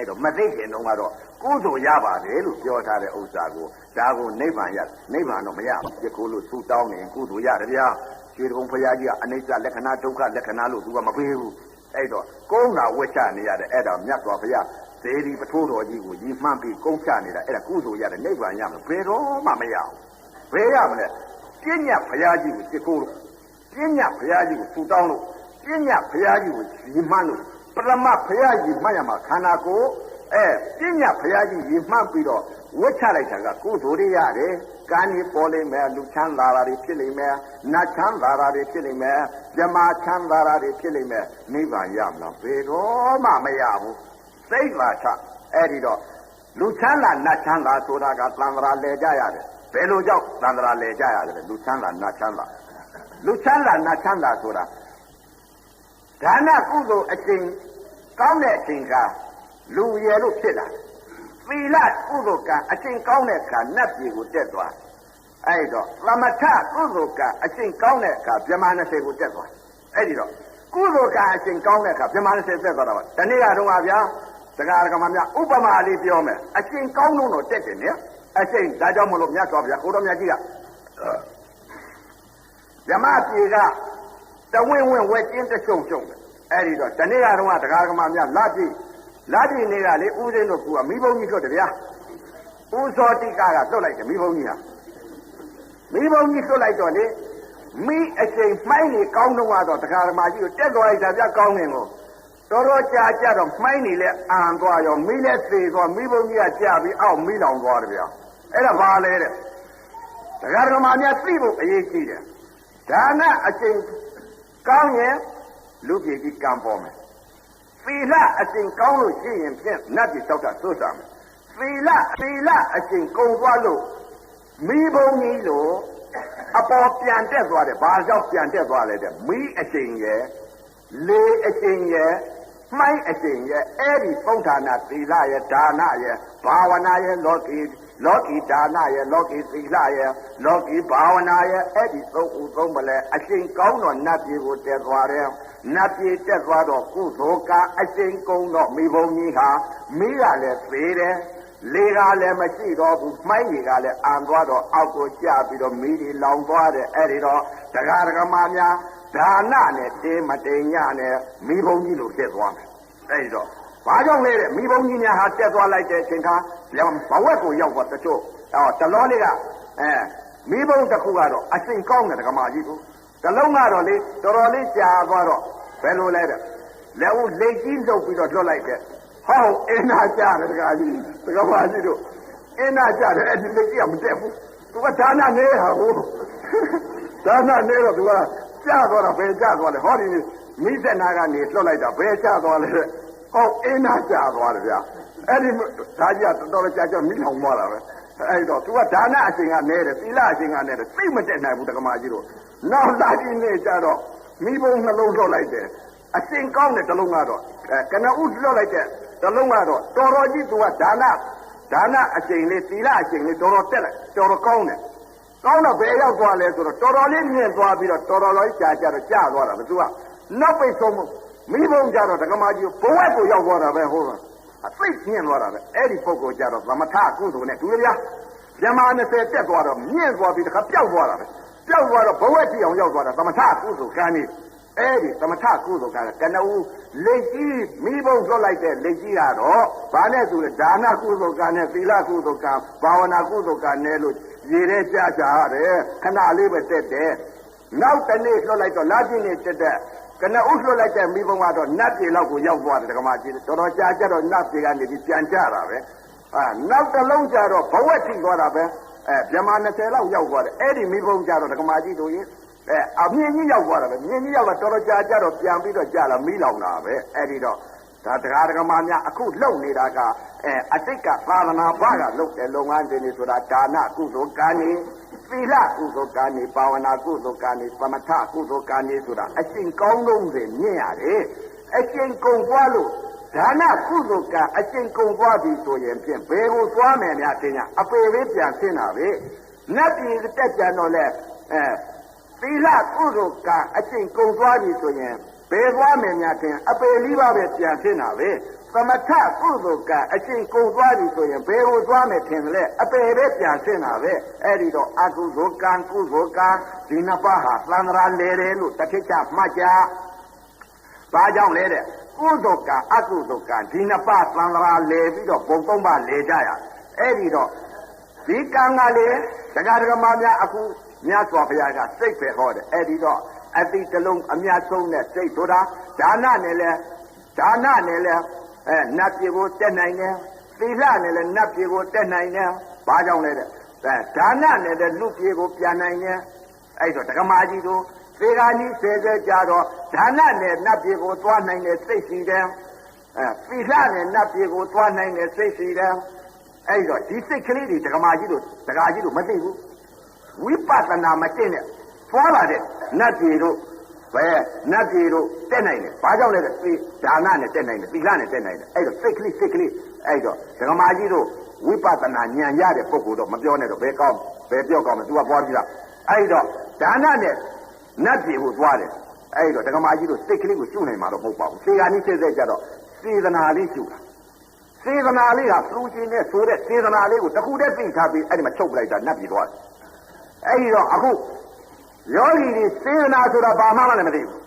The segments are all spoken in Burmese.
အဲ့တော့မသိခင်တုန်းကတော့ကုသိုလ်ရပါတယ်လို့ပြောထားတဲ့ဥစ္စာကိုဒါကိုနိဗ္ဗာန်ရနိဗ္ဗာန်တော့မရဘူးပြခိုးလို့ဆူတောင်းနေကုသိုလ်ရတယ်ဗျာခြေတုံဘုရားကြီးကအနိစ္စလက္ခဏာဒုက္ခလက္ခဏာလို့သူကမပေးဘူးအဲ့တော့ကုန်းတာဝှက်ချနေရတယ်အဲ့ဒါမြတ်စွာဘုရားဇေဒီပထိုးတော်ကြီးကိုကြီးမှန်းပြီးကုန်းချနေတာအဲ့ဒါကုသိုလ်ရတယ်နိဗ္ဗာန်ရမယ်ဘယ်တော့မှမရဘူးဘယ်ရမလဲပြဉ္ညာဘုရားကြီးကိုပြခိုးလို့ပြဉ္ညာဘုရားကြီးကိုဆူတောင်းလို့ပြဉ္ညာဘုရားကြီးကိုကြီးမှန်းလို့ ပရမဘုရားကြီးမှတ်ရမှာခန္ဓာကိုယ်အဲပြဉ္ညာဘုရားကြီးကြီးမှန်းပြီးတော့ဝှက်ချလိုက်တာကကုသိုလ်တွေရတယ်ကံကြီးပေါ်လိမ့်မယ်လူချမ်းသာတာတွေဖြစ်လိမ့်မယ်နတ်ချမ်းသာတာတွေဖြစ်လိမ့်မယ်မြမချမ်းသာတာတွေဖြစ်လိမ့်မယ်နိဗ္ဗာန်ရမလားဘယ်တော့မှမရဘူးစိတ်ပါချအဲ့ဒီတော့လူချမ်းသာနတ်ချမ်းသာဆိုတာကသံဃာလဲကြရတယ်ဘယ်လိုကြောင့်သံဃာလဲကြရတယ်လူချမ်းသာနတ်ချမ်းသာလူချမ်းသာနတ်ချမ်းသာဆိုတာ ဒါနကုသိုလ်အချိန်ကောင်းတဲ့အချိန်ကလူရယ်လို့ဖြစ်လာတယ်သီလကုသိုလ်ကအချိန်ကောင်းတဲ့အခါနတ်ပြည်ကိုတက်သွားအဲ့တော့သမထကုသိုလ်ကအချိန်ကောင်းတဲ့အခါဗြဟ္မာ20ကိုတက်သွားအဲ့ဒီတော့ကုသိုလ်ကအချိန်ကောင်းတဲ့အခါဗြဟ္မာ20တက်သွားတာပါဒီနေ့ကတော့ပါဗျာတရားဓမ္မများဥပမာလေးပြောမယ်အချိန်ကောင်းတော့တက်တယ်နော်အချိန်ဒါကြောင့်မလို့မြတ်စွာဘုရားကိုတော်မြတ်ကြီးကဗြဟ္မာပြည်က တဝင်းဝင်းဝဲကျင်းတရှုံရှုံတယ်အဲ့ဒီတော့ဒီနေ့ကတော့တရားဓမ္မများလာကြည့်လာကြည့်နေကလေဥစဉ်တို့ကမိဘုံကြီးထွက်တယ်ဗျာဥဇောတိကကလွတ်လိုက်တယ်မိဘုံကြီးဟာမိဘုံကြီးလွတ်လိုက်တော့လေမိအချိန်မှိုင်းနေကောင်းတော့တော့တရားဓမ္မကြီးကိုတက်သွားလိုက်တာဗျာကောင်းနေကိုတော်တော်ကြာကြတော့မှိုင်းနေလဲအံသွားရောမိလဲသေသွားမိဘုံကြီးကကြာပြီးအောက်မိလောင်သွားတယ်ဗျာအဲ့ဒါဘာလဲတဲ့တရားဓမ္မများသိဖို့အရေးကြီးတယ်ဒါနအချိန် ကောင်းရင်လူပြည်ကြီးကံပေါ်မယ်သီလအကျင့်ကောင်းလို့ရှိရင်ဖြင့်နတ်ပြည်တောက်တာသို့စားမယ်သီလသီလအကျင့်ကုံသွားလို့မိဘုံကြီးလို့အပေါ်ပြန်တက်သွားတယ်ဘာကြောင့်ပြန်တက်သွားလဲတဲ့မိအကျင့်ရဲ့လေအကျင့်ရဲ့မှိုင်းအကျင့်ရဲ့အဲ့ဒီပုံဌာနာသီလရဲ့ဒါနရဲ့ဘာဝနာရဲ့လောကီ လောကီဒါနရဲ့လောကီသီလရဲ့လောကီဘာဝနာရဲ့အဲ့ဒီသုံးဦးသုံးပလဲအကျင့်ကောင်းတော့နတ်ပြည်ကိုတက်သွားတယ်နတ်ပြည်တက်သွားတော့ကုသိုလ်ကအကျင့်ကုန်းတော့မိဘုံကြီးဟာမိကလည်းသေးတယ်လေကလည်းမရှိတော့ဘူးမှိုင်းကြီးကလည်းအံသွားတော့အောက်ကိုကျပြီးတော့မိတွေလောင်သွားတယ်အဲ့ဒီတော့တရားဓမ္မများဒါနနဲ့တင်းမတိမ်ညနဲ့မိဘုံကြီးလို့ဖြစ်သွားမယ်အဲ့ဒီတော့ ဘာကြောင့်လဲတဲ့မိဘုံကြီးများဟာတက်သွားလိုက်တဲ့အချိန်ခါဘဝက်ကိုရောက်သွားတချို့အော်တလောလေးကအဲမိဘုံတစ်ခုကတော့အရှင်ကောင်းတဲ့ဓမ္မကြီးကိုတလုံးကတော့လေတော်တော်လေးကြာသွားတော့ဘယ်လိုလဲတဲ့လက်ဦးလက်ကြီးလုတ်ပြီးတော့လွတ်လိုက်တဲ့ဟောအင်းနာကြတယ်တကားကြီးတကားပါကြီးတို့အင်းနာကြတယ်အဲ့ဒီလက်ကြီးကမတက်ဘူးသူကဒါနနေဟာဟိုဒါနနေတော့သူကကြာသွားတာဘယ်ကြာသွားလဲဟောဒီမိသက်နာကနေလွတ်လိုက်တာဘယ်ကြာသွားလဲတဲ့ ဟောအင်းနာကြာသွားတယ်ဗျာအဲ့ဒီဓာကြီးကတော်တော်ကြာကြာမိလောင်သွားတာပဲအဲ့တော့ तू ကဒါနအရှင်ကနဲတယ်သီလအရှင်ကနဲတယ်သိမတက်နိုင်ဘူးတက္ကမကြီးတို့နောက်လာကြီးနေကြတော့မိဘုံနှလုံးလွှတ်လိုက်တယ်အရှင်ကောင်းတဲ့တလုံးကတော့ကနဥလွှတ်လိုက်တဲ့တလုံးကတော့တော်တော်ကြီး तू ကဒါနဒါနအရှင်လေးသီလအရှင်လေးတော်တော်တက်လိုက်တော်တော်ကောင်းတယ်ကောင်းတော့ဘယ်ရောက်သွားလဲဆိုတော့တော်တော်လေးမြင့်သွားပြီးတော့တော်တော်လေးကြာကြာတော့ကြာသွားတာဘသူကနောက်ပိတ်ဆုံးမှု ဘုံကြတော့တက္ကမကြီးဘဝက်ကိုရောက်သွားတာပဲဟုတ်လားအသိမြင့်သွားတာပဲအဲ့ဒီပုဂ္ဂိုလ်ကြတော့သမထကုသိုလ်နဲ့တူရဗျာမြမ20တက်သွားတော့မြင့်သွားပြီးတခါပျောက်သွားတာပဲပျောက်သွားတော့ဘဝက်ကြည့်အောင်ရောက်သွားတာသမထကုသိုလ်ကံနေအဲ့ဒီသမထကုသိုလ်ကံကနဦးလက်ကြီးမိဘုံလွတ်လိုက်တဲ့လက်ကြီးကတော့ဘာနဲ့ဆိုလဲဒါနကုသိုလ်ကံနဲ့သီလကုသိုလ်ကံဘာဝနာကုသိုလ်ကံနဲ့လို့ရေထဲကြကြရတယ်ခဏလေးပဲတက်တယ်နောက်တနေ့လွတ်လိုက်တော့လာပြင်းနေတက်တဲ့ ကနဥလွတ်လိုက်တဲ့မိဘုံကတော့နတ်ပြည်လောက်ကိုရောက်သွားတယ်ဓမ္မကြီးတော်တော်ကြာကြတော့နတ်ပြည်ကနေပြီးပြန်ကြတာပဲအာနောက်တစ်လုံးကြတော့ဘဝထိသွားတာပဲအဲဗြဟ္မာ20လောက်ရောက်သွားတယ်အဲ့ဒီမိဘုံကြတော့ဓမ္မကြီးတို့ရင်အဲအမြင့်ကြီးရောက်သွားတာပဲမြင့်ကြီးရောက်တော့တော်တော်ကြာကြတော့ပြန်ပြီးတော့ကြာလာမိလောင်တာပဲအဲ့ဒီတော့ဒါတရားဓမ္မများအခုလှုပ်နေတာကအဲအတိတ်ကသာသနာ့ဘာကလှုပ်တဲ့လုပ်ငန်းတွေနေဆိုတာဒါနကုသိုလ်ကံနေ သီလကုသိုလ်ကံနေဘာဝနာကုသိုလ်ကံနေသမထကုသိုလ်ကံနေဆိုတာအရှင်ကောင်းဆုံးတွေမြင်ရတယ်အရှင်ကုံသွားလို့ဒါနကုသိုလ်ကအရှင်ကုံသွားပြီဆိုရင်ဖြင့်ဘယ်ကိုသွားမယ်များတင်ညာအပေလေးပြန်ဆင်းတာပဲနတ်ပြည်တက်ကြတော့လဲအဲသီလကုသိုလ်ကအရှင်ကုံသွားပြီဆိုရင် ဘယ်သွားမယ်များတင်အပေလေးပါပဲပြန်ဆင်းတာပဲသမထကုသိုလ်ကအရှင်ကုန်သွားပြီဆိုရင်ဘယ်ကိုသွားမယ်ထင်လဲအပေပဲပြန်ဆင်းတာပဲအဲ့ဒီတော့အကုသိုလ်ကံကုသိုလ်ကံဒီနှစ်ပါးဟာသံဃာလေတယ်လို့တခိချမှတ်ကြဘာကြောင့်လဲတဲ့ကုသိုလ်ကံအကုသိုလ်ကံဒီနှစ်ပါးသံဃာလေပြီးတော့ဘုံသုံးပါလေကြရအဲ့ဒီတော့ဒီကံကလေတရားဓမ္မများအခုမြတ်စွာဘုရားကစိတ်ပဲဟောတယ်အဲ့ဒီတော့ အတိတလုံးအမြတ်ဆုံးတဲ့စိတ်ဆိုတာဒါနနဲ့လဲဒါနနဲ့လဲအဲနတ်ပြည်ကိုတက်နိုင်တယ်သီလနဲ့လည်းနတ်ပြည်ကိုတက်နိုင်တယ်ဘာကြောင့်လဲတဲ့အဲဒါနနဲ့လည်းလူပြည်ကိုပြန်နိုင်တယ်အဲ့တော့ဒကမာကြီးတို့သေဃာကြီးဆဲဆဲကြတော့ဒါနနဲ့နတ်ပြည်ကိုသွားနိုင်တဲ့စိတ်ရှိတယ်အဲသီလနဲ့နတ်ပြည်ကိုသွားနိုင်တဲ့စိတ်ရှိတယ်အဲ့တော့ဒီစိတ်ကလေးတွေဒကမာကြီးတို့ဒကာကြီးတို့မသိဘူးဝိပဿနာမကျင့်နဲ့ သွားပါတဲ့နတ်ပြည်တို့ဘယ်နတ်ပြည်တို့တက်နိုင်တယ်ဘာကြောင့်လဲတဲ့သေဒါနနဲ့တက်နိုင်တယ်သီလနဲ့တက်နိုင်တယ်အဲ့တော့စိတ်ကလေးစိတ်ကလေးအဲ့တော့ဒကမာကြီးတို့ဝိပဿနာဉာဏ်ရတဲ့ပုဂ္ဂိုလ်တော့မပြောနဲ့တော့ဘယ်ကောင်းဘယ်ပြောကောင်းမလဲ तू ကပွားပြီးသားအဲ့တော့ဒါနနဲ့နတ်ပြည်ကိုသွားတယ်အဲ့တော့ဒကမာကြီးတို့စိတ်ကလေးကိုရှုနိုင်မှာတော့မဟုတ်ပါဘူးစေကာနီးစိတ်စိတ်ကြတော့စေတနာလေးရှုတာစေတနာလေးကသူချင်းနဲ့ဆိုတဲ့စေတနာလေးကိုတခုတည်းသိထားပြီးအဲ့ဒီမှာချုပ်ပလိုက်တာနတ်ပြည်သွားတယ်အဲ့ဒီတော့အခု ယောဂီတွေစေတနာဆိုတာဘာမှမလည်းမသိဘူး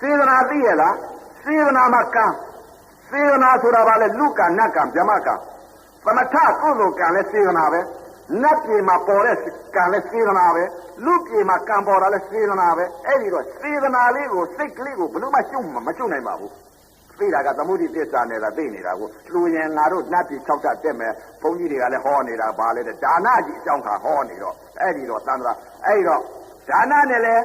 စေတနာသိရလားစေတနာမှာကံစေတနာဆိုတာဘာလဲလူကံနတ်ကံဗြဟ္မကံသမထကုသိုလ်ကံလည်းစေတနာပဲနတ်ပြည်မှာပေါ်တဲ့ကံလည်းစေတနာပဲလူပြည်မှာကံပေါ်တာလည်းစေတနာပဲအဲ့ဒီတော့စေတနာလေးကိုစိတ်ကလေးကိုဘယ်လို့မှရှုံမရှုံနိုင်ပါဘူးသိတာကသမုဒိသစ္စာနဲ့ကသိနေတာကိုလူရင်ငါတို့နတ်ပြည်၆တက်တက်မယ်ဘုန်းကြီးတွေကလည်းဟောနေတာဘာလဲတဲ့ဒါနကြီးအကြောင်းခါဟောနေတော့အဲ့ဒီတော့သံဃာအဲ့ဒီတော့ ဒါနနဲ့လည်း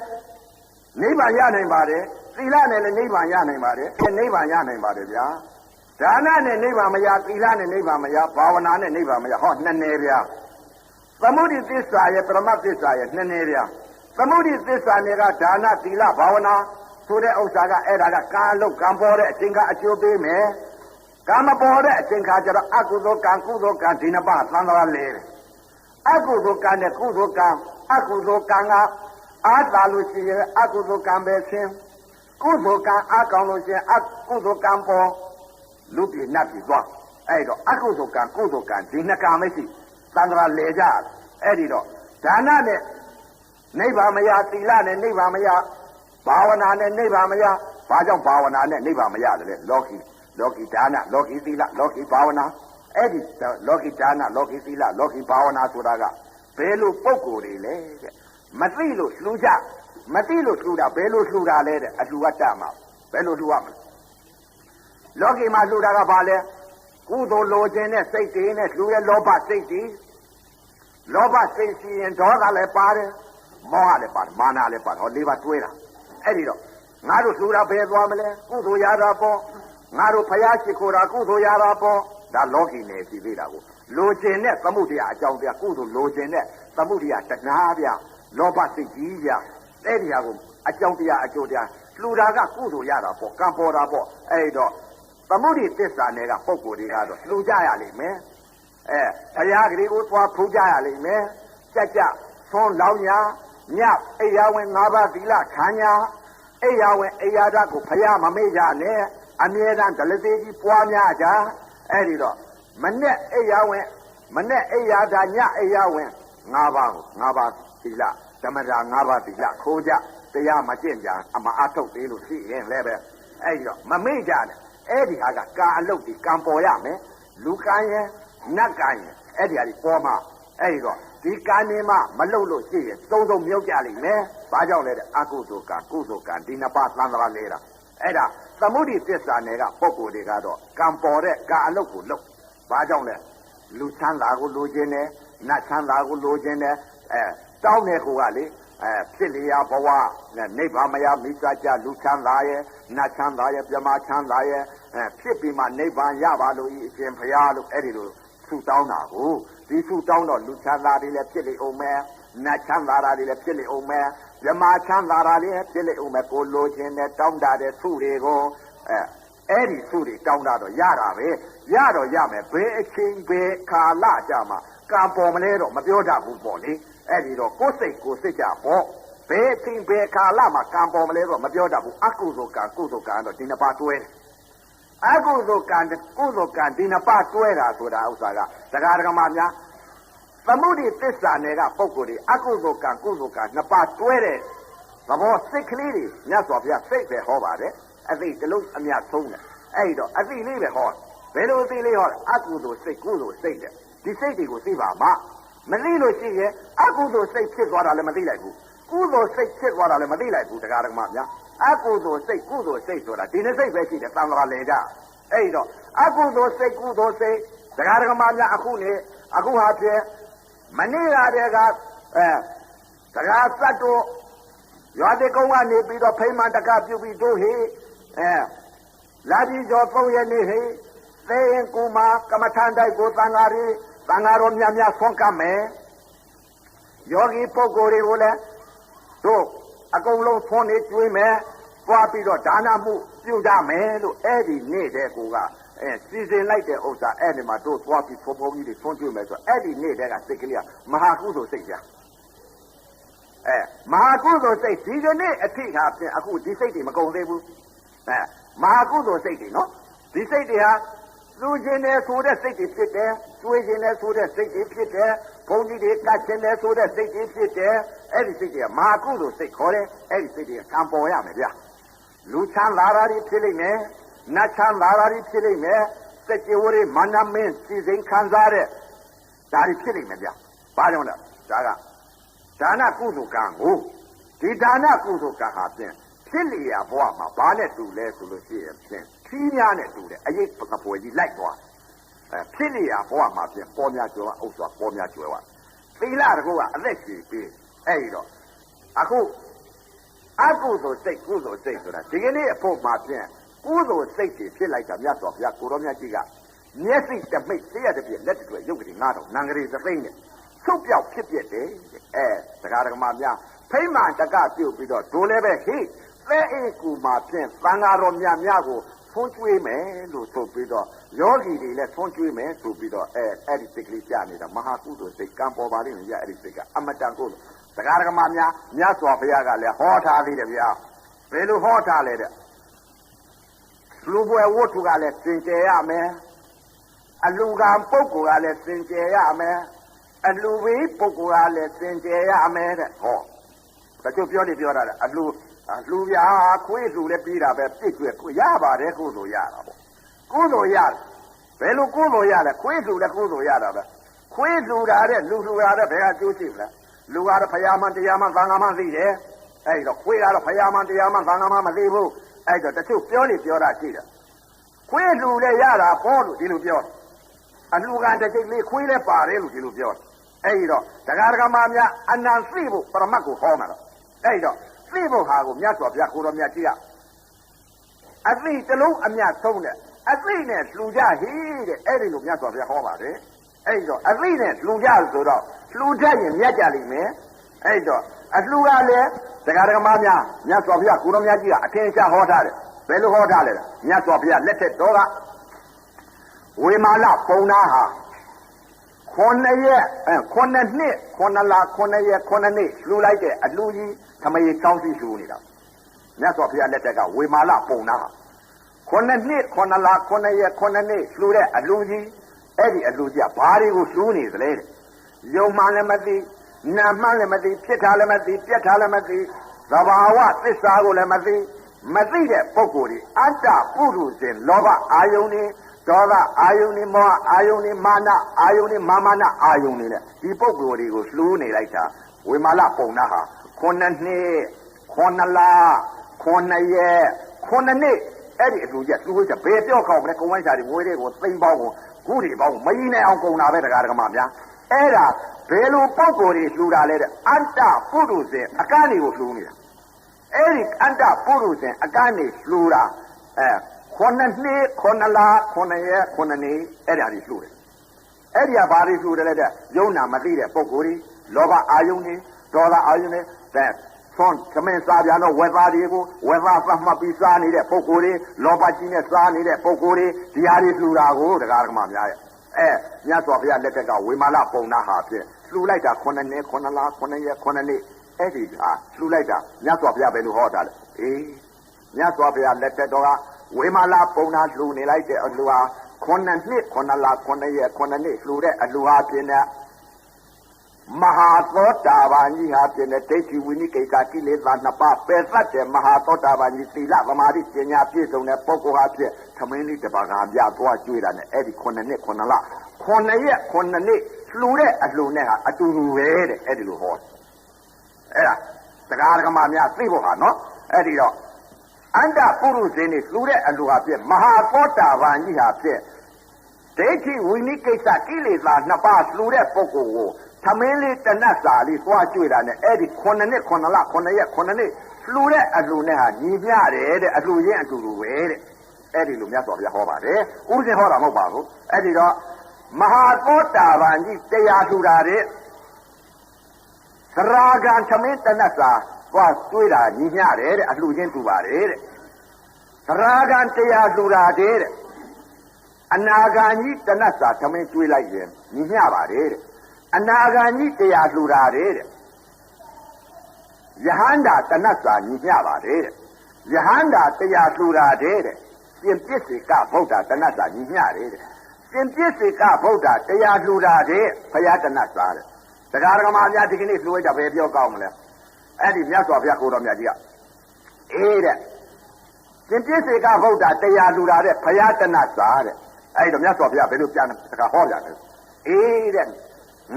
နိဗ္ဗာန်ရနိုင်ပါတယ်သီလနဲ့လည်းနိဗ္ဗာန်ရနိုင်ပါတယ်နိဗ္ဗာန်ရနိုင်ပါတယ်ဗျာဒါနနဲ့နိဗ္ဗာန်မရသီလနဲ့နိဗ္ဗာန်မရဘာဝနာနဲ့နိဗ္ဗာန်မရဟောနှစ်နယ်ဗျာသမုဒိသစ္စာရဲ့ပရမသစ္စာရဲ့နှစ်နယ်ဗျာသမုဒိသစ္စာနဲ့ကဒါနသီလဘာဝနာဆိုတဲ့ဥစ္စာကအဲ့ဒါကကာလုတ်ကံပေါ်တဲ့အချိန်ကအကျိုးပေးမယ်ကာမပေါ်တဲ့အချိန်ခါကျတော့အကုသိုလ်ကံကုသိုလ်ကံဒီနှစ်ပါးသံဃာလဲတယ်အကုသိုလ်ကံနဲ့ကုသိုလ်ကံအကုသိုလ်ကံက အားသာလို့ရှိရင်အကုသိုလ်ကံပဲဆင်းကုသိုလ်ကံအားကောင်းလို့ရှိရင်အကုသိုလ်ကံပေါ်လူပြည်နတ်ပြည်သွားအဲ့တော့အကုသိုလ်ကံကုသိုလ်ကံဒီနှစ်ကံမရှိသံဃာလဲကြအဲ့ဒီတော့ဒါနနဲ့နိဗ္ဗာန်မရသီလနဲ့နိဗ္ဗာန်မရဘာဝနာနဲ့နိဗ္ဗာန်မရဘာကြောင့်ဘာဝနာနဲ့နိဗ္ဗာန်မရတယ်လဲလောကီလောကီဒါနလောကီသီလလောကီဘာဝနာအဲ့ဒီလောကီဒါနလောကီသီလလောကီဘာဝနာဆိုတာကဘယ်လိုပုံကိုယ်တွေလဲတဲ့ မသိလို့လှူကြမသိလို့လှူတာဘယ်လိုလှူတာလဲတဲ့အလှူကတမှာဘယ်လိုလှူရမလဲလောကီမှာလှူတာကဘာလဲကုသိုလ်လိုခြင်းနဲ့စိတ်တွေနဲ့လှူရဲ့လောဘစိတ်တွေလောဘစိတ်ရှိရင်ဒေါသလည်းပါတယ်မောဟလည်းပါတယ်မာနလည်းပါတယ်ဟောလေးပါတွဲတာအဲ့ဒီတော့ငါတို့လှူတာဘယ်သွားမလဲကုသိုလ်ရတာပေါ့ငါတို့ဖယားရှိခိုးတာကုသိုလ်ရတာပေါ့ဒါလောကီနယ်ရှိသေးတာကိုလိုချင်တဲ့သမှုတရားအကြောင်းတရားကုသိုလ်လိုချင်တဲ့သမှုတရားတဏှာဗျ လောဘစိတ်ကြီးဗျအဲ့ဒီဟာကိုအကြောင်းတရားအကျိုးတရားလှူတာကကုသိုလ်ရတာပေါ့ကံပေါ်တာပေါ့အဲ့တော့သမှုရိသစ္စာနယ်ကပုံကိုယ်တွေကတော့လှူကြရလိမ့်မယ်အဲဘုရားကလေးကိုသွားဖူးကြရလိမ့်မယ်ကြက်ကြသွန်းလောင်းညာညအိယာဝင်၅ပါးသီလခံညာအိယာဝင်အိယာဓာတ်ကိုဖျားမမေ့ကြနဲ့အမြဲတမ်းဒလသေးကြီးပွားများကြအဲ့ဒီတော့မနဲ့အိယာဝင်မနဲ့အိယာဓာတ်ညအိယာဝင်၅ပါးကို၅ပါးသီလသ မထ၅ပါးသီလခိုးကြတရားမကျင့်ကြအမအထုတ်သေးလို့ရှိရင်လည်းပဲအဲ့ဒီတော့မမေ့ကြနဲ့အဲ့ဒီဟာကကာအလုတ်ဒီကံပေါ်ရမယ်လူကံရဲ့နတ်ကံရဲ့အဲ့ဒီဟာဒီပေါ်မှာအဲ့ဒီတော့ဒီကံနေမှမလုတ်လို့ရှိရင်သုံးဆုံးမြုပ်ကြလိမ့်မယ်ဘာကြောင့်လဲတဲ့အကုသိုလ်ကံကုသိုလ်ကံဒီနှစ်ပါးသံဃာလဲတာအဲ့ဒါသမုဒိသစ္စာနယ်ကပုံကိုယ်တွေကတော့ကံပေါ်တဲ့ကာအလုတ်ကိုလုတ်ဘာကြောင့်လဲလူချမ်းသာကိုလိုချင်တယ်နတ်ချမ်းသာကိုလိုချင်တယ်အဲ တောင်းတဲ့ကိုကလေအဲဖြစ်လျာဘဝနဲ့နိဗ္ဗာန်မယမိစ္ဆာကြလူချမ်းသာရဲ့နတ်ချမ်းသာရဲ့ပြမချမ်းသာရဲ့အဲဖြစ်ပြီးမှနိဗ္ဗာန်ရပါလို့ဤအရှင်ဘုရားလို့အဲ့ဒီလိုဆူတောင်းတာကိုဒီဆူတောင်းတော့လူချမ်းသာတွေလည်းဖြစ်လေအောင်မယ်နတ်ချမ်းသာတွေလည်းဖြစ်လေအောင်မယ်ပြမချမ်းသာတွေလည်းဖြစ်လေအောင်မယ်ကိုလိုချင်တဲ့တောင်းတာတဲ့ဆူတွေကိုအဲအဲ့ဒီစုတွေတောင်းတာတော့ရတာပဲရတော့ရမယ်ဘယ်အချိန်ဘယ်ကာလကြမှာကံပေါ်မလဲတော့မပြောတတ်ဘူးပေါ့လေ အဲ့ဒီတော့ကိုယ်စိတ်ကိုယ်စိတ်ကြပေါ့ဘယ်အချိန်ဘယ်ကာလမှာကံပေါ်မလဲတော့မပြောတတ်ဘူးအကုသိုလ်ကံကုသိုလ်ကံတော့ဒီနှစ်ပါးတွဲတယ်အကုသိုလ်ကံကုသိုလ်ကံဒီနှစ်ပါးတွဲတာဆိုတာဥစ္စာကတရားဓမ္မများသမုဒိသစ္စာနယ်ကပုံကိုယ်တွေအကုသိုလ်ကံကုသိုလ်ကံနှစ်ပါးတွဲတဲ့သဘောစိတ်ကလေးတွေမြတ်စွာဘုရားစိတ်ပဲဟောပါတယ်အသိတလုံးအမြတ်ဆုံးတယ်အဲ့တော့အသိလေးပဲဟောဘယ်လိုအသိလေးဟောအကုသိုလ်စိတ်ကုသိုလ်စိတ်တဲ့ဒီစိတ်တွေကိုသိပါမှ မသိလို့ရှိရင်အကုသိုလ်စိတ်ဖြစ်သွားတာလည်းမသိလိုက်ဘူးကုသိုလ်စိတ်ဖြစ်သွားတာလည်းမသိလိုက်ဘူးတရားဓမ္မများအကုသိုလ်စိတ်ကုသိုလ်စိတ်ဆိုတာဒီနှစ်စိတ်ပဲရှိတယ်သံဃာလေကြအဲ့တော့အကုသိုလ်စိတ်ကုသိုလ်စိတ်တရားဓမ္မများအခုနေအခုဟာဖြင့်မနေ့ကတည်းကအဲတရားစတ်တို့ရွာတိကုန်းကနေပြီးတော့ဖိမှန်တကပြုပြီးတို့ဟိအဲလာပြီးကျော်သုံးရနေဟိသေရင်ကူမာကမ္မထန်တိုက်ကိုသံဃာရီ သံဃာတော်များများဆွမ်းကပ်မယ်ယောဂီပုဂ္ဂိုလ်တွေကိုလည်းတို့အကုန်လုံးဆွမ်းနေကျွေးမယ်သွားပြီးတော့ဒါနမှုပြုကြမယ်လို့အဲ့ဒီနေ့တဲ့ကိုကအဲစီစဉ်လိုက်တဲ့ဥစ္စာအဲ့ဒီမှာတို့သွားပြီးဖုံဖုံကြီးတွေဆွမ်းကျွေးမယ်ဆိုအဲ့ဒီနေ့တဲ့ကစိတ်ကလေးကမဟာကုသိုလ်စိတ်ပြအဲမဟာကုသိုလ်စိတ်ဒီကနေ့အထိဟာဖြင့်အခုဒီစိတ်တွေမကုန်သေးဘူးအဲမဟာကုသိုလ်စိတ်တွေနော်ဒီစိတ်တွေဟာ လူချင်းတယ်ဆိုတဲ့စိတ်တွေဖြစ်တယ်ကျွေးချင်းတယ်ဆိုတဲ့စိတ်တွေဖြစ်တယ်ဘုန်းကြီးတွေကတ်ချင်းတယ်ဆိုတဲ့စိတ်တွေဖြစ်တယ်အဲ့ဒီစိတ်တွေကမဟာကုသိုလ်စိတ်ခေါ်တယ်အဲ့ဒီစိတ်တွေကကံပေါ်ရမယ်ဗျာလူချမ်းသာတာတွေဖြစ်လိမ့်မယ်နတ်ချမ်းသာတာတွေဖြစ်လိမ့်မယ်စัจ jewore တွေမာနမင်းစီစိန်ခံစားတဲ့ဒါတွေဖြစ်လိမ့်မယ်ဗျာဘာကြောင့်လဲဒါကဒါနကုသိုလ်ကံကိုဒီဒါနကုသိုလ်ကံဟာဖြင့်ဖြစ်လျာဘဝမှာဘာနဲ့တူလဲဆိုလို့ရှိရင်ဖြင့် ခီးများနဲ့တူတယ်အရေးပကပွဲကြီးလိုက်သွားအဲဖြစ်လျာဘဝမှာဖြင့်ပေါ်များကျွယ်ဝဥစ္စာပေါ်များကျွယ်ဝသီလတကူကအသက်ရှင်ပြီးအဲ့ဒီတော့အခုအကုသိုလ်စိတ်ကုသိုလ်စိတ်ဆိုတာဒီကနေ့အဖို့မှာဖြင့်ကုသိုလ်စိတ်တွေဖြစ်လိုက်တာမြတ်စွာဘုရားကိုရောမြတ်ကြီးကမျက်စိတမိတ်တရတဲ့ပြည့်လက်တွေရုပ်ကလေး9000နံကလေးသသိန်းနဲ့ဆုတ်ပြောက်ဖြစ်ပြတယ်အဲတရားဓမ္မများဖိမှန်တကပြုတ်ပြီးတော့ဒိုးလည်းပဲဟိသဲအေကူမှာဖြင့်သံဃာတော်များများကို ဆွန်းကျွေးမယ်လို့ဆိုပြီးတော့ယောဂီတွေလည်းဆွန်းကျွေးမယ်ဆိုပြီးတော့အဲအဲ့ဒီစိတ်ကလေးကြားနေတာမဟာကုသိုလ်စိတ်ကံပေါ်ပါလိမ့်မယ်ရအဲ့ဒီစိတ်ကအမတန်ကုသိုလ်တရားဓမ္မများမြတ်စွာဘုရားကလည်းဟောထားသေးတယ်ဗျာဘယ်လိုဟောထားလဲတဲ့လူပွဲဝတ္ထုကလည်းသင်ကျဲရမယ်အလူကံပုဂ္ဂိုလ်ကလည်းသင်ကျဲရမယ်အလူဝေးပုဂ္ဂိုလ်ကလည်းသင်ကျဲရမယ်တဲ့ဟောတချို့ပြောနေပြောတာအလူ လူပြာခွေးလူလည်းပြီးတာပဲပြစ်ကျွဲကိုရပါတယ်ကုသိုလ်ရတာပေါ့ကုသိုလ်ရတယ်ဘယ်လိုကုသိုလ်ရလဲခွေးလူလည်းကုသိုလ်ရတာပဲခွေးလူတာတဲ့လူလူတာတဲ့ဘယ်ကကျိုးရှိမလဲလူကတော့ဖယားမှန်တရားမှန်သံဃာမှန်သိတယ်အဲ့တော့ခွေးကတော့ဖယားမှန်တရားမှန်သံဃာမှန်မသိဘူးအဲ့တော့တချို့ပြောနေပြောတာရှိတယ်ခွေးလူလည်းရတာပေါ်လို့ဒီလိုပြောအလူကတစ်ချိန်လေးခွေးလည်းပါတယ်လို့ဒီလိုပြောအဲ့ဒီတော့တရားဓမ္မများအနံသိဖို့ပရမတ်ကိုဟောမှာတော့အဲ့ဒီတော့ သိဖို့ဟာကိုမြတ်စွာဘုရားကိုတော်မြတ်ကြီးကအသိတလုံးအမြတ်ဆုံးတဲ့အသိနဲ့လှူကြဟိတဲ့အဲ့ဒီလိုမြတ်စွာဘုရားဟောပါတယ်အဲ့တော့အသိနဲ့လှူကြဆိုတော့လှူတတ်ရင်မြတ်ကြလိမ့်မယ်အဲ့တော့အလှူကလည်းတရားဓမ္မများမြတ်စွာဘုရားကိုတော်မြတ်ကြီးကအထင်ရှားဟောထားတယ်ဘယ်လိုဟောထားလဲမြတ်စွာဘုရားလက်ထက်တော်ကဝေမာလပုံနာဟာခုနှစ်ရက်အဲခုနှစ်နှစ်ခုနှစ်လခုနှစ်ရက်ခုနှစ်နှစ်လှူလိုက်တဲ့အလှူကြီး ခမရေကောင်းစီလှူနေတာမြတ်စွာဘုရားလက်ထက်ကဝေမာလပုံနာဟာခုနှစ်နှစ်ခုနှစ်လခုနှစ်ရက်ခုနှစ်နှစ်လှူတဲ့အလှူကြီးအဲ့ဒီအလှူကြီးကဘာတွေကိုလှူနေသလဲတဲ့ယုံမှလည်းမသိနာမှလည်းမသိဖြစ်တာလည်းမသိပြက်တာလည်းမသိသဘာဝသစ္စာကိုလည်းမသိမသိတဲ့ပုဂ္ဂိုလ်တွေအတ္တပုရုဇဉ်လောဘအာယုန်တွေဒေါသအာယုန်တွေမောဟအာယုန်တွေမာနအာယုန်တွေမာမနအာယုန်တွေနဲ့ဒီပုဂ္ဂိုလ်တွေကိုလှူးနေလိုက်တာဝေမာလပုံနာဟာ ခုနှစ်နှစ်ခုနှစ်လခုနှစ်ရက်ခုနှစ်နှစ်အဲ့ဒီအလူကြီးလှူးချက်ဘယ်ပြောက်ခေါက်မလဲကုံဝိုင်းစာတွေငွေတွေကိုသိမ့်ပေါင်းကိုခုတွေပေါင်းမကြီးနိုင်အောင်ကုန်တာပဲတရားဓမ္မများအဲ့ဒါဘယ်လိုပုံကိုယ်တွေလှူတာလဲတဲ့အတ္တပုရုဇဉ်အကန့်တွေကိုလှူနေတာအဲ့ဒီအတ္တပုရုဇဉ်အကန့်တွေလှူတာအဲခုနှစ်နှစ်ခုနှစ်လခုနှစ်ရက်ခုနှစ်နှစ်အဲ့ဒါတွေလှူတယ်အဲ့ဒီကဘာတွေလှူတယ်လဲတဲ့ယုံနာမသိတဲ့ပုံကိုယ်တွေလောဘအာယုန်တွေဒေါသအာယုန်တွေ တဲ့ဆွန်သမင်စားပြန်တော့ဝက်သားတွေကိုဝက်သားသတ်မှတ်ပြီးစားနေတဲ့ပုံကိုယ်တွေလောဘကြီးနဲ့စားနေတဲ့ပုံကိုယ်တွေဒီဟာတွေလှူတာကိုတရားဓမ္မများရဲ့အဲမြတ်စွာဘုရားလက်ထက်ကဝေမာလပုံနာဟာဖြင့်လှူလိုက်တာ9နှစ်9လ9ရက်9နှစ်အဲ့ဒီဟာလှူလိုက်တာမြတ်စွာဘုရားဘယ်လိုဟောတာလဲအေးမြတ်စွာဘုရားလက်ထက်တော်ကဝေမာလာပုံနာလှူနေလိုက်တဲ့အလှူဟာခုနှစ်နှစ်ခုနှစ်လခုနှစ်ရက်ခုနှစ်နှစ်လှူတဲ့အလှူဟာပြင်းတဲ့ မဟာသောတာပန်ကြီးဟာပြင်းတဲ့ဒိဋ္ဌိဝိနိကိစ္စကိလေသာနှစ်ပါးပယ်သတ်တဲ့မဟာသောတာပန်ကြီးသီလသမာဓိပညာပြည့်စုံတဲ့ပုဂ္ဂိုလ်ဟာဖြစ်သမင်းလေးတပါးကပြသွားကျွေးတာနဲ့အဲ့ဒီခုနှစ်နှစ်ခုနှစ်လခုနှစ်ရက်ခုနှစ်နှစ်လှူတဲ့အလှူနဲ့ဟာအတူတူပဲတဲ့အဲ့ဒီလိုဟောအဲ့ဒါတရားဓမ္မများသိဖို့ဟာနော်အဲ့ဒီတော့အန္တပုရုဇဉ်နေလှူတဲ့အလှူဟာဖြစ်မဟာသောတာပန်ကြီးဟာဖြစ်ဒိဋ္ဌိဝိနိကိစ္စကိလေသာနှစ်ပါးလှူတဲ့ပုဂ္ဂိုလ်ကို သမင်းလေးတနတ်စာလေးသွားကြွေတာနဲ့အဲ့ဒီ9နှစ်9လ9ရက်9နှစ်လှူတဲ့အလှူနဲ့ဟာညီမျှတယ်တဲ့အလှူချင်းအတူတူပဲတဲ့အဲ့ဒီလိုမြတ်စွာဘုရားဟောပါတယ်ဥပဒေဟောတာမဟုတ်ပါဘူးအဲ့ဒီတော့မဟာသောတာပန်ကြီးတရားထူတာတဲ့သရာဂံသမင်းတနတ်စာသွားတွေးတာညီမျှတယ်တဲ့အလှူချင်းတူပါတယ်တဲ့သရာဂံတရားထူတာတဲ့အနာဂံကြီးတနတ်စာသမင်းတွေးလိုက်ရင်ညီမျှပါတယ်တဲ့ အနာဂံကြီးတရားလှူတာတဲ့ယဟန္တာတနတ်စာညီမျှပါတယ်တဲ့ယဟန္တာတရားလှူတာတဲ့ရှင်ပစ္စေကဗုဒ္ဓတနတ်စာညီမျှတယ်တဲ့ရှင်ပစ္စေကဗုဒ္ဓတရားလှူတာတဲ့ဘုရားတနတ်စာတဲ့တရားဓမ္မများဒီကနေ့လှူလိုက်တာပဲပြောကောင်းမလဲအဲ့ဒီမြတ်စွာဘုရားကိုတော်မြတ်ကြီးကအေးတဲ့ရှင်ပစ္စေကဗုဒ္ဓတရားလှူတာတဲ့ဘုရားတနတ်စာတဲ့အဲ့တော့မြတ်စွာဘုရားဘယ်လိုပြန်တခါဟောကြလဲအေးတဲ့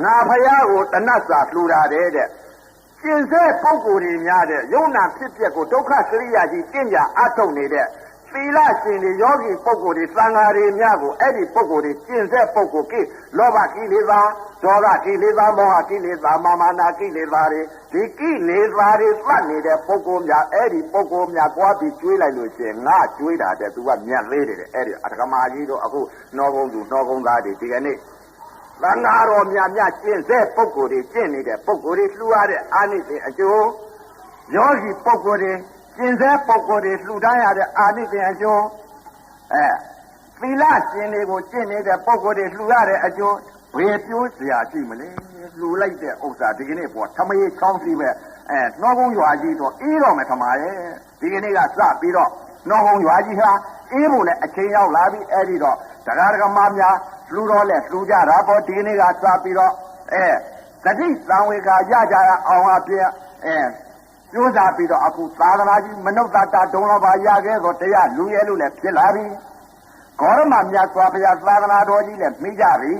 ငါဖယားကိုတဏှစာလှူတာတဲ့တဲ့ကျင်စေပုဂ္ဂိုလ်တွေများတဲ့ယုံနာဖြစ်ပျက်ကိုဒုက္ခစရိယာကြီးတင့်ကြအထုတ်နေတဲ့သီလရှင်တွေယောဂီပုဂ္ဂိုလ်တွေသံဃာတွေများကိုအဲ့ဒီပုဂ္ဂိုလ်တွေကျင့်စေပုဂ္ဂိုလ်ကိလောဘကိလေသာဒေါသကိလေသာမောဟကိလေသာမာမာနာကိလေသာတွေဒီကိလေသာတွေသတ်နေတဲ့ပုဂ္ဂိုလ်များအဲ့ဒီပုဂ္ဂိုလ်များကြွားပြီးကျွေးလိုက်လို့ရှိရင်ငါကျွေးတာတဲ့သူကမြတ်သေးတယ်အဲ့ဒီအတ္တကမာကြီးတို့အခုနှောကုန်းသူနှောကုန်းသားတွေဒီကနေ့ သံဃာတော်များများကျင့်စေပုဂ္ဂိုလ်တွေကျင့်နေတဲ့ပုဂ္ဂိုလ်တွေလှူရတဲ့အာနိသင်အကျိုးယောဂီပုဂ္ဂိုလ်တွေကျင့်စေပုဂ္ဂိုလ်တွေလှူထားရတဲ့အာနိသင်အကျိုးအဲသီလရှင်တွေကိုကျင့်နေတဲ့ပုဂ္ဂိုလ်တွေလှူရတဲ့အကျိုးဘယ်ပြိုးစရာရှိမလဲလှူလိုက်တဲ့ဥစ္စာဒီကနေ့ပေါ်ထမကြီးချောင်းစီပဲအဲနှောကုန်းရွာကြီးတော့အေးတော့မယ်ထမရဲ့ဒီကနေ့ကစပြီးတော့နှောကုန်းရွာကြီးဟာအေးဖို့လည်းအချိန်ရောက်လာပြီအဲ့ဒီတော့တရားဓမ္မများ လှူတော့လဲလှူကြတာပေါ့ဒီနေ့ကစပြီးတော့အဲတတိသံဝေကရကြရအောင်အပြည့်အဲကျိုးစားပြီးတော့အခုသာသနာကြီးမနုဿတာဒုံလပါရခဲ့တော့တရားလူရဲလို့လည်းဖြစ်လာပြီဂေါရမမြတ်စွာဘုရားသာသနာတော်ကြီးလည်းမိကြပြီ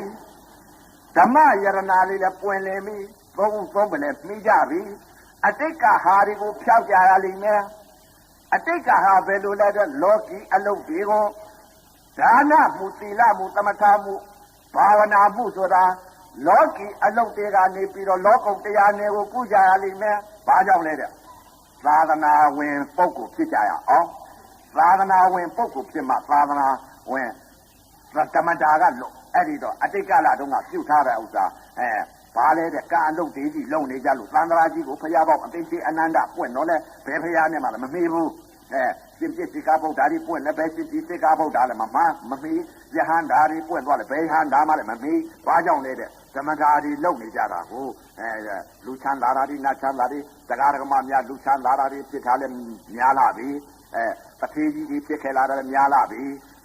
ဓမ္မယရနာလေးလည်းပွင့်လင်းပြီသုံးဦးသုံးပလည်းမိကြပြီအတိတ်ကဟာတွေကိုဖျောက်ကြရလိမ့်မယ်အတိတ်ကဟာဘယ်လိုလဲတော့လောကီအလုပ်တွေကို ဒါနမှုသီလမှုသမထမှုဘာဝနာမှုဆိုတာလောကီအလုပ်တွေကနေပြီးတော့လောကုတ်တရားတွေကိုကုကြရလိမ့်မယ်။ဘာကြောင့်လဲတဲ့။သာသနာဝင်ပုဂ္ဂိုလ်ဖြစ်ကြရအောင်။သာသနာဝင်ပုဂ္ဂိုလ်ဖြစ်မှသာသနာဝင်ဓမ္မတာကလို့အဲ့ဒီတော့အတိတ်ကလတုန်းကပြုထားတဲ့ဥစ္စာအဲဘာလဲတဲ့ကာအလုပ်တွေကြီးလုံနေကြလို့သံဃာကြီးကိုဖရာပေါက်အသိရှိအနန္တပွင့်တော့လဲဘယ်ဖရာနဲ့မှလည်းမမေးဘူး။ အဲရှင်ပြစ်စိကားဗုဒ္ဓတွေပွင့်လည်းပဲရှင်ပြစ်စိကားဗုဒ္ဓလည်းမမမမီးယဟန်ဓာတွေပွင့်သွားလည်းဘယ်ဟန်ဓာမှလည်းမမီးဘာကြောင့်လဲတဲ့ဓမ္မဓာတွေလုံနေကြတာကိုအဲလူချမ်းလာတာတွေနတ်ချမ်းလာတွေတရားဓမ္မများလူချမ်းလာတာတွေဖြစ်ထားလည်းများလာပြီအဲတထေးကြီးတွေဖြစ်ခဲ့လာတာလည်းများလာပြီ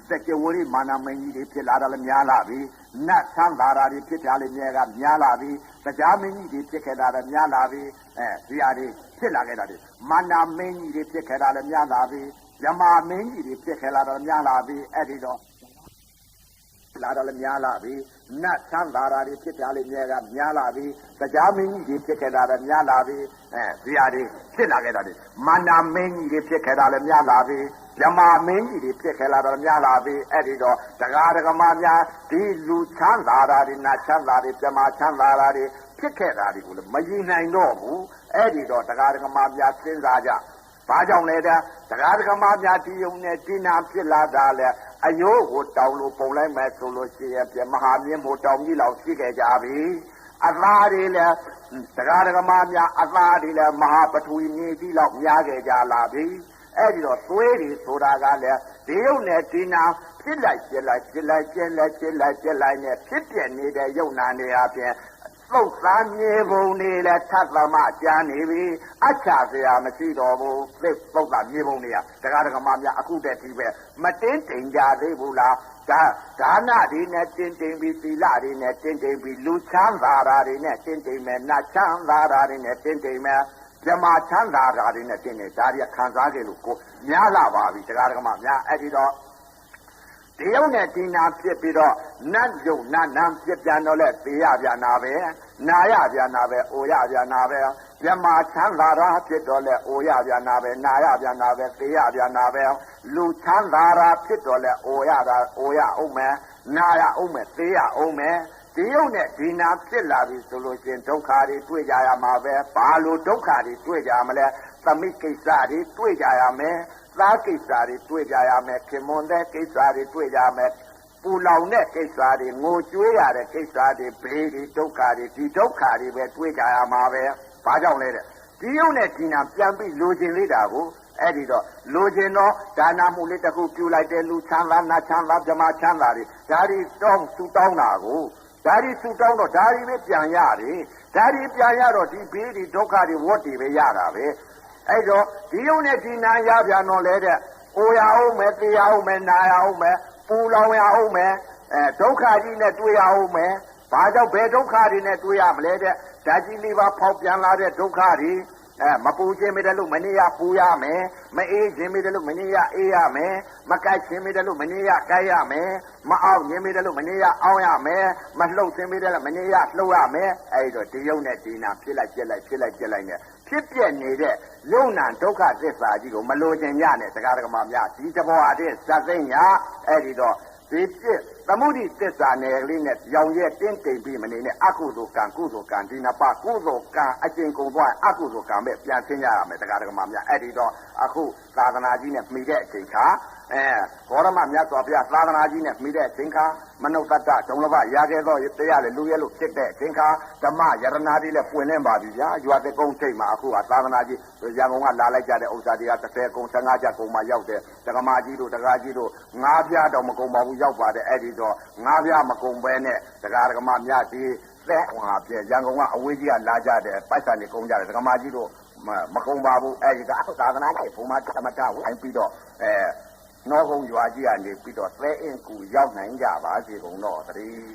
စက်ကြဝဠိမာနမင်းကြီးတွေဖြစ်လာတာလည်းများလာပြီနတ်ဆန်းလာတာတွေဖြစ်ထားလည်းမြဲကများလာပြီတရားမင်းကြီးတွေဖြစ်ခဲ့တာလည်းများလာပြီ အဲဒီအရာတွေဖြစ်လာခဲ့တာတွေမာနမင်းကြီးတွေဖြစ်ခဲ့တာလည်းများလာပြီယမမင်းကြီးတွေဖြစ်ခဲ့လာတာလည်းများလာပြီအဲ့ဒီတော့လာတာလည်းများလာပြီနတ်ဆန်းလာတာတွေဖြစ်တာလည်းမြဲကများလာပြီတရားမင်းကြီးတွေဖြစ်ခဲ့တာလည်းများလာပြီအဲဒီအရာတွေဖြစ်လာခဲ့တာတွေမာနမင်းကြီးတွေဖြစ်ခဲ့တာလည်းများလာပြီမြမမင်းကြီးတွေဖြစ်ခဲ့လာတော့များလာပြီအဲ့ဒီတော့တရားဓမ္မများဒီလူချမ်းသာတာတွေနတ်ချမ်းသာတွေမြမချမ်းသာတာတွေ ဖြစ်ခဲ့တာတွေကိုလည်းမယဉ်နိုင်တော့ဘူးအဲ့ဒီတော့တရားဓမ္မများစဉ်းစားကြဘာကြောင့်လဲတဲ့တရားဓမ္မများဒီုံနဲ့ဒီနာဖြစ်လာတာလဲအယိုးကိုတောင်းလို့ပုံလိုက်မယ်ဆိုလို့ရှိရင်ပြမဟာမြင့်မို့တောင်းကြီးလောက်ရှိခဲ့ကြပြီအသားတွေလည်းတရားဓမ္မများအသားတွေလည်းမဟာပထဝီမြေကြီးလောက်များခဲ့ကြလာပြီအဲ့ဒီတော့သွေးတွေဆိုတာကလည်းဒီယုတ်နဲ့ဒီနာဖြစ်လိုက်ဖြစ်လိုက်ဖြစ်လိုက်ဖြစ်လိုက်ဖြစ်လိုက်ဖြစ်လိုက်နဲ့ဖြစ်ပြနေတဲ့ယုတ်နာတွေအပြင် သသုတ်သားမြေပုံနေလဲသတ်သမကြမ်းနေပြီအချာစရာမရှိတော့ဘူးသိသုတ်သားမြေပုံတွေကတရားဓမ္မများအခုတည်းဒီပဲမတင်းတိမ်ကြသေးဘူးလားဒါဒါနတွေနဲ့တင်းတိမ်ပြီးသီလတွေနဲ့တင်းတိမ်ပြီးလူချမ်းသာတာတွေနဲ့တင်းတိမ်မယ်နတ်ချမ်းသာတာတွေနဲ့တင်းတိမ်မယ်ဇမာချမ်းသာတာတွေနဲ့တင်းနေဒါတွေကခံစားခဲ့လို့ကိုများလာပါပြီတရားဓမ္မများအဲ့ဒီတော့ဒီယုံနဲ့ဒီနာဖြစ်ပြီးတော့နတ်ယုံနတ်နံဖြစ်ပြန်တော့လဲသေရပြန်တာပဲ နာရပြန်တာပဲအိုရပြန်တာပဲမြမချမ်းသာတာဖြစ်တော့လဲအိုရပြန်တာပဲနာရပြန်တာပဲသေရပြန်တာပဲလူချမ်းသာတာဖြစ်တော့လဲအိုရတာအိုရအောင်မယ်နာရအောင်မယ်သေရအောင်မယ်ဒီယုံနဲ့ဒီနာဖြစ်လာပြီဆိုလို့ရှင်ဒုက္ခတွေတွေ့ကြရမှာပဲဘာလို့ဒုက္ခတွေတွေ့ကြမလဲသမိကိစ္စတွေတွေ့ကြရမယ်သားကိစ္စတွေတွေ့ကြရမယ်ခင်မွန်တဲ့ကိစ္စတွေတွေ့ကြမယ် ပူလောင်တဲ့ကိစ္စတွေငိုကြွေးရတဲ့ကိစ္စတွေဘေးတွေဒုက္ခတွေဒီဒုက္ခတွေပဲတွေ့ကြရမှာပဲဘာကြောင့်လဲတဲ့ဒီယုံနဲ့ဒီနာပြန်ပြီးလိုချင်လေးတာကိုအဲ့ဒီတော့လိုချင်တော့ဒါနာမှုလေးတစ်ခုပြုလိုက်တယ်လူချမ်းသာနာချမ်းသာဓမ္မချမ်းသာတွေဒါတွေတောင်းသူတောင်းတာကိုဒါဒီသူတောင်းတော့ဒါဒီပဲပြန်ရတယ်ဒါဒီပြန်ရတော့ဒီဘေးဒီဒုက္ခတွေဝတ်တွေပဲရတာပဲအဲ့တော့ဒီယုံနဲ့ဒီနာရပြန်တော့လဲတဲ့ကိုရအောင်မယ်တေရအောင်မယ်နာရအောင်မယ် ပူလောင်ရအောင်မယ်အဲဒုက္ခကြီးနဲ့တွေ့ရအောင်မယ်ဘာကြောင့်ဘယ်ဒုက္ခတွေနဲ့တွေ့ရမလဲတဲ့ဓာကြီးလေးပါဖောက်ပြန်လာတဲ့ဒုက္ခတွေအဲမပူခြင်းမိတယ်လို့မနေရပူရမယ်မအေးခြင်းမိတယ်လို့မနေရအေးရမယ်မကြိုက်ခြင်းမိတယ်လို့မနေရကြိုက်ရမယ်မအောင်ခြင်းမိတယ်လို့မနေရအောင်ရမယ်မလှုပ်ခြင်းမိတယ်လို့မနေရလှုပ်ရမယ်အဲဒီတော့ဒီယုံနဲ့ဒီနာဖြစ်လိုက်ပြက်လိုက်ဖြစ်လိုက်ပြက်လိုက်နဲ့ ဖြစ်ပြက်နေတဲ့ယုံနာဒုက္ခသစ္စာကြီးကိုမလိုချင်ကြနဲ့တရားဓမ္မများဒီတဘောအတဲ့ဇတ်သိညာအဲဒီတော့ဒီပြစ်သမုဒိသစ္စာနယ်ကလေးနဲ့ရောင်ရဲတင်းတိမ်ပြီးမနေနဲ့အကုသိုလ်ကံကုသိုလ်ကံဒီနပကုသိုလ်ကံအကျင့်ကုန်သွားအကုသိုလ်ကံပဲပြန်ဆင်းရရမယ်တရားဓမ္မများအဲ့ဒီတော့အခု သာသနာကြီးနဲ့မှီတဲ့အချိန်ခါအဲဘောရမမြတ်စွာဘုရားသာသနာကြီးနဲ့မှီတဲ့အချိန်ခါမနုဿတ္တဒုံလဘရာခဲ့သောတရားလေလူရဲလို့ဖြစ်တဲ့အချိန်ခါဓမ္မယရနာတိလည်းပွင့်နေပါပြီဗျာရွာတကုန်းချိန်မှာအခုကသာသနာကြီးရန်ကုန်ကလာလိုက်ကြတဲ့ဥစ္စာတွေက30ကုန်း15ကျပ်ကုန်းမှာရောက်တယ်ဒကမာကြီးတို့ဒကာကြီးတို့ငါးပြားတော့မကုန်းပါဘူးရောက်ပါတယ်အဲ့ဒီတော့ငါးပြားမကုန်းပဲနဲ့ဒကာဒကမများဒီသက်ဟွာပြရန်ကုန်ကအဝေးကြီးကလာကြတယ်ပိုက်ဆံတွေကုန်းကြတယ်ဒကမာကြီးတို့ မကုန်းပါဘူးအဲ့ဒီကသာသနာ့ဘုံမှာဓမ္မတဝိုင်းပြီးတော့အဲနောဟုံရွာကြီးကနေပြီးတော့သဲအင်းကူရောက်နိုင်ကြပါစေကုန်တော့တည်း